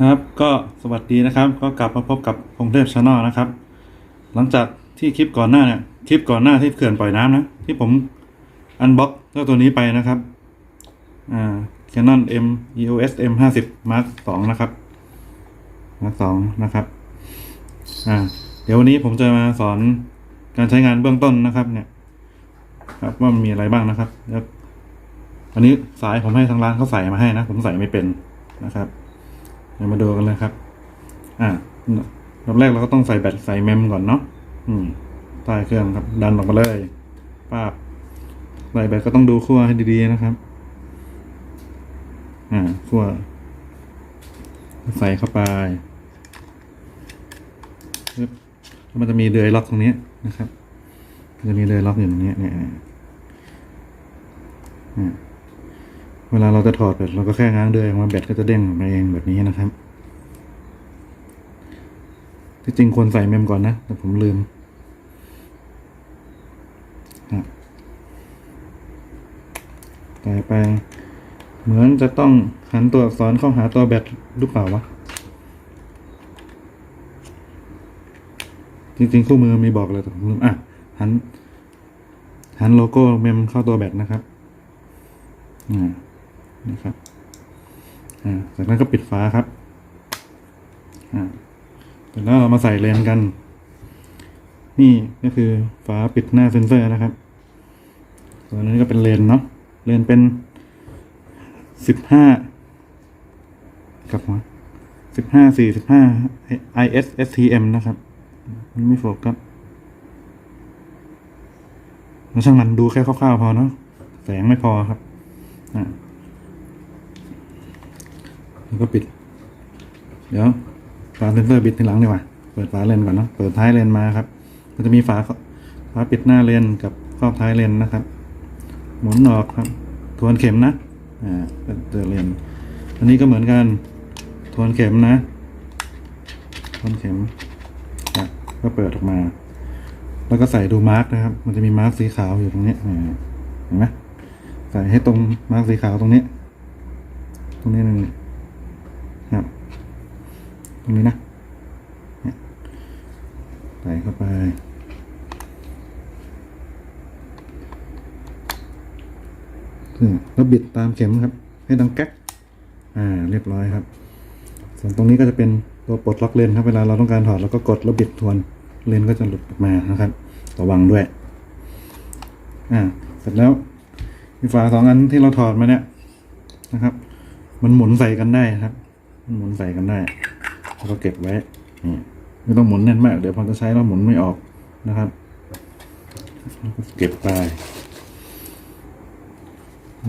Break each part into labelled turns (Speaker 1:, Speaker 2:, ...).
Speaker 1: ครับก็สวัสดีนะครับ ก็กลับมาพบกับพงเทพชาแนลนะครับ หลังจากที่คลิปก่อนหน้าเนี่ยคลิปก่อนหน้าที่เขื่อนปล่อยน้ำนะที่ผมอันบ็อกเจ้าตัวนี้ไปนะครับอ่า Canon M EOS M ห้าสิบ Mark สองนะครับ Mark สองนะครับอ่าเดี๋ยววันนี้ผมจะมาสอนการใช้งานเบื้องต้นนะครับ เนี่ย ครับว่ามันมีอะไรบ้างนะครับแล้วอันนี้สายผมให้ทางร้านเขาใส่มาให้นะ ผมใส่ไม่เป็นนะครับ ดี๋ยวมาดูกันเลยครับ อ่าลำแรกเราก็ต้องใส่แบตใส่เมมก่อนเนาะอืมใต้เครื่องครับ ดันออกมาเลยป้าบใส่แบตก็ต้องดูขั้วให้ดีๆนะครับ อ่าขั้วใส่เข้าไปฮึบแล้วมันจะมีเดือยล็อกตรงนี้นะครับมันจะมีเดือยล็อกอยู่ตรงนี้เนี่ยเนี่ยอ่า เวลาเราจะถอดแบตเราก็แค่ง้างเดือยออกมาแบตก็จะเด้งออกมาเองแบบนี้นะครับที่จริงควรใส่เมมก่อนนะ แต่ผมลืมต่อไป เหมือนจะต้องหันตัวอักษรเข้าหาตัวแบตหรือเปล่าวะ จริงๆ คู่มือมีบอกเลยแต่ผมลืมอะ หัน หันโลโก้เมมเข้าตัวแบตนะครับ อ่า นะครับจากนั้นก็ปิดฝาครับอ่าเสร็จแล้วเรามาใส่เลนกัน นี่ก็คือฝาปิดหน้าเซนเซอร์นะครับ ส่วนนี้ก็เป็นเลนเนาะ เลนเป็นสิบห้ากับหัวสิบห้าสี่สิบห้า IS STM นะครับ มันไม่โฟกัสแล้วช่างมันดูแค่คร่าวๆพอเนาะ แสงไม่พอครับ อ่า แล้วก็ปิด เดี๋ยวฝาเซนเซอร์ปิดทีหลังดีกว่า เปิดฝาเลนก่อนเนาะ เปิดท้ายเลนมาครับ มันจะมีฝาฝาปิดหน้าเลนกับครอบท้ายเลนนะครับ หมุนออกครับ ทวนเข็มนะ อ่าเป็นเจอเลน อันนี้ก็เหมือนกัน ทวนเข็มนะ ทวนเข็มก็เปิดออกมา แล้วก็ใส่ดูมาร์กนะครับ มันจะมีมาร์กสีขาวอยู่ตรงนี้เห็นไหมใส่ให้ตรงมาร์กสีขาวตรงนี้ ตรงนี้หนึ่ง ตรงนี้นะเนี่ยใส่เข้าไป แล้วบิดตามเข็มครับ ให้ดังแก๊ก อ่า เรียบร้อยครับ ส่วนตรงนี้ก็จะเป็นตัวปลดล็อกเลนครับ เวลาเราต้องการถอดเราก็กดแล้วบิดทวน เลนก็จะหลุดออกมานะครับ ระวังด้วย อ่า เสร็จแล้วมีฝาสองอันที่เราถอดมาเนี่ยนะครับ มันหมุนใส่กันได้ครับ มันหมุนใส่กันได้ แล้วก็เก็บไว้ไม่ต้องหมุนแน่นมาก เดี๋ยวพอจะใช้แล้วหมุนไม่ออกนะครับแล้วก็เก็บไป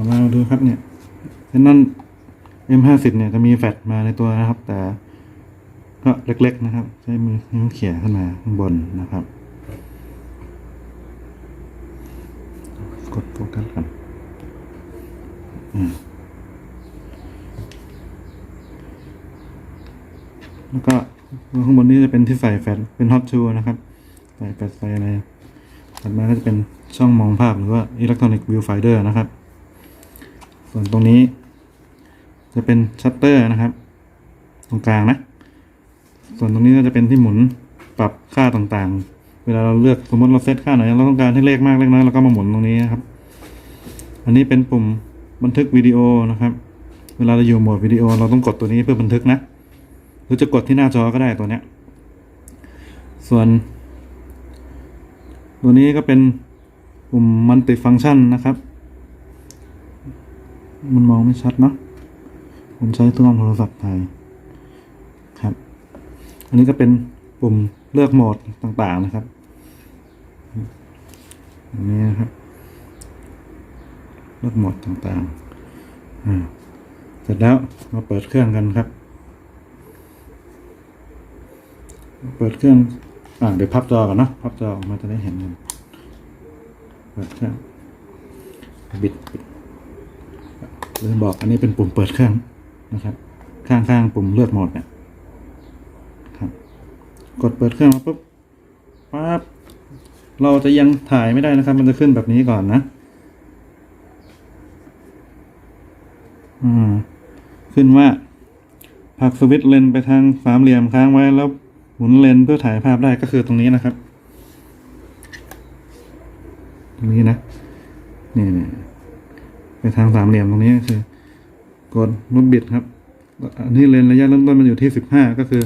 Speaker 1: มาดูครับเนี่ยเซนนอน M50 เนี่ยจะมีแฟลชมาในตัวนะครับ แต่ก็เล็กๆนะครับ ใช้มือนิ้วเขี่ยขึ้นมาข้างบนนะครับ กดโฟกัสกันอืม แล้วก็ข้างบนนี้จะเป็นที่ใส่แฟลชเป็นฮอตชูนะครับ ใส่แฟลชใส่อะไรถัดมาก็จะเป็นช่องมองภาพหรือว่า Electronic Viewfinder นะครับ ส่วนตรงนี้ จะเป็นชัตเตอร์นะครับ ตรงกลางนะ ส่วนตรงนี้ก็จะเป็นที่หมุนปรับค่าต่างๆ เวลาเราเลือกสมมติเราเซตค่าไหนเราต้องการให้เลขมากเลขน้อยเราก็มาหมุนตรงนี้นะครับ อันนี้เป็นปุ่มบันทึกวิดีโอนะครับ เวลาเราอยู่โหมดวิดีโอเราต้องกดตัวนี้เพื่อบันทึกนะ รือจะกดที่หน้าจอก็ได้ตัวเนี้ย ส่วน ตัวนี้ก็เป็นปุ่มมัลติฟัง c t ชันนะครับ มันมองไม่ชัดเนาะผมใช้ตัวโทรศัพท์ถ่ายครับ อันนี้ก็เป็นปุ่มเลือกโหมดต่างๆนะครับอันนี้นะครับ เลือกโหมดต่างๆอ่าเสร็จแล้วมาเปิดเครื่องกันครับ เปิดเครื่องอ่าเดี๋ยวพับจอก่อนเนาะพับจอออกมาจะได้เห็นกันเปิดเครื่องบิดบิดลืมบอกอันนี้เป็นปุ่มเปิดเครื่องนะครับ ข้างๆปุ่มเลือดหมดเนี่ยครับกดเปิดเครื่องมาปุ๊บปั๊บเราจะยังถ่ายไม่ได้นะครับ มันจะขึ้นแบบนี้ก่อนนะอืมขึ้นว่าผักสวิตช์เลนไปทางสามเหลี่ยมค้างไว้แล้ว มุนเลนเพื่อถ่ายภาพได้ก็คือตรงนี้นะครับ ตรงนี้นะนี่นี่ไปทางสามเหลี่ยมตรงนี้คือกดลูกบิดครับอันนี้เลนระยะเริ่มต้นมันอยู่ที่สิบห้าก็คือ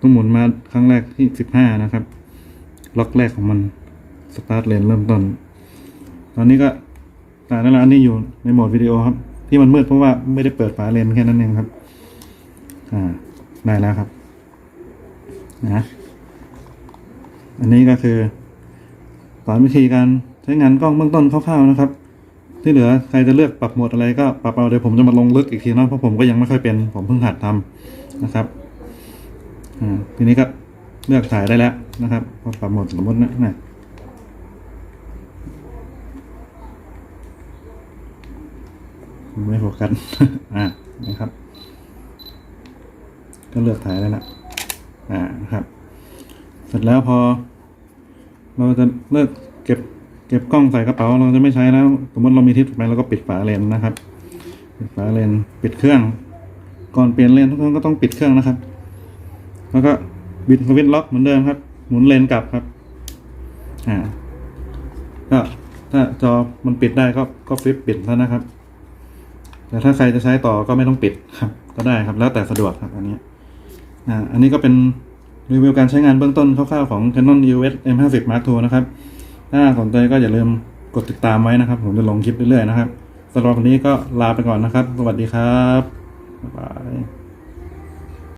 Speaker 1: ต้องหมุนมาครั้งแรกที่สิบห้านะครับ ล็อกแรกของมันสตาร์ทเลนเริ่มต้น ตอนนี้ก็แต่นั่นแหละอันนี้อยู่ในโหมดวิดีโอครับ ที่มันมืดเพราะว่าไม่ได้เปิดฝาเลนแค่นั้นเองครับ อ่า ได้แล้วครับ นะอันนี้ก็คือสอนวิธีการใช้งานกล้องเบื้องต้นคร่าวๆนะครับ ที่เหลือใครจะเลือกปรับโหมดอะไรก็ปรับเอาเดี๋ยวผมจะมาลงลึกอีกทีนะเพราะผมก็ยังไม่ค่อยเป็นผมเพิ่งหัดทำนะครับอ่าทีนี้ก็เลือกถ่ายได้แล้วนะครับพอปรับโหมดสมมตินะนะไม่โฟกัสอ่านะครับ ก็เลือกถ่ายได้ละ อ่านะครับ เสร็จแล้วพอ เราจะเลิกเก็บเก็บกล้องใส่กระเป๋าเราจะไม่ใช้แล้ว สมมติเรามีทิศไปเราก็ปิดฝาเลนนะครับ ปิดฝาเลนปิดเครื่อง ก่อนเปลี่ยนเลนทุกคนก็ต้องปิดเครื่องนะครับ แล้วก็บิดสวิตช์ล็อกเหมือนเดิมครับ หมุนเลนกลับครับ อ่า ก็ถ้าจอมันปิดได้ก็ก็ฟลิปปิดแล้วนะครับแต่ถ้าใครจะใช้ต่อก็ไม่ต้องปิดครับ ก็ได้ครับแล้วแต่สะดวกครับอันนี้ อ่าอันนี้ก็เป็นรีวิวการใช้งานเบื้องต้นคร่าวๆของ Canon EOS M50 Mark II นะครับ ถ้าสนใจก็อย่าลืมกดติดตามไว้นะครับ ผมจะลงคลิปเรื่อยๆนะครับสำหรับวันนี้ก็ลาไปก่อนนะครับ สวัสดีครับบ๊ายบาย